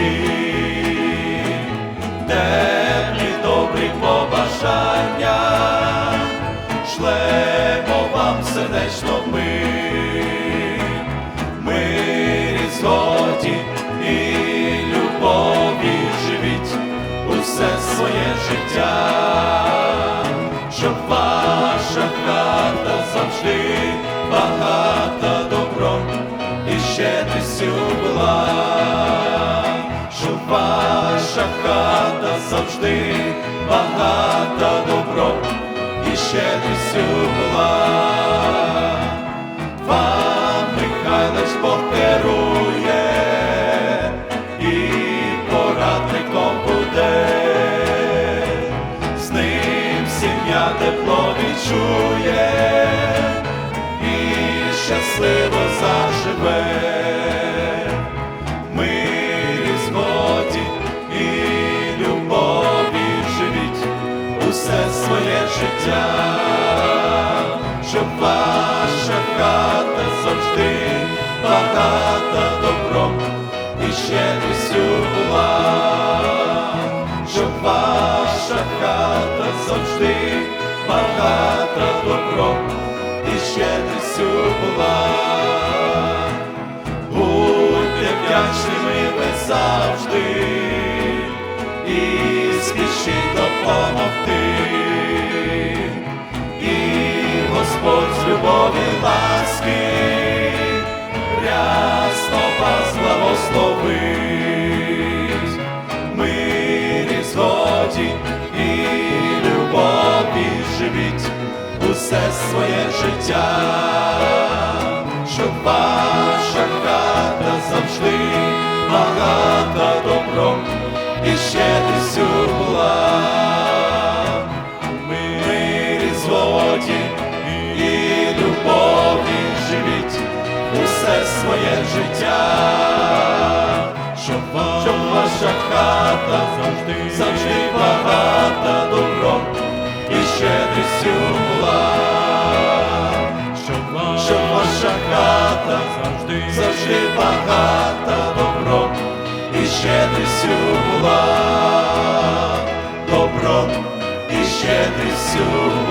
душі, теплі добрі побажання, шлемо вам сердечно ми, ми різгоді і любові живіть усе своє життя, щоб ваша хата завжди багата добром і щедрістю була ваша хата завжди багата добром і щедрістю була. Вам Михайлович Бог керує і порадником буде, з ним сім'я тепло відчує життя, щоб ваша хата завжди багата добром і щедрістю була, щоб ваша хата завжди багата добром і щедрістю була. Будьте вдячними ви завжди і спішіть допомогти. Господь з любові ласки рясно вас благословить. Мирі, згоді і любові живіть усе своє життя, щоб ваша хата завжди багата добром і щедрістю була. Мирі, згоді і любові живіть усе своє життя, щоб, щоб ваша хата завжди, завжди багата добром і щедрістю була, щоб, щоб ваша хата завжди, завжди багата добром і щедрістю була, добром і щедрістю була.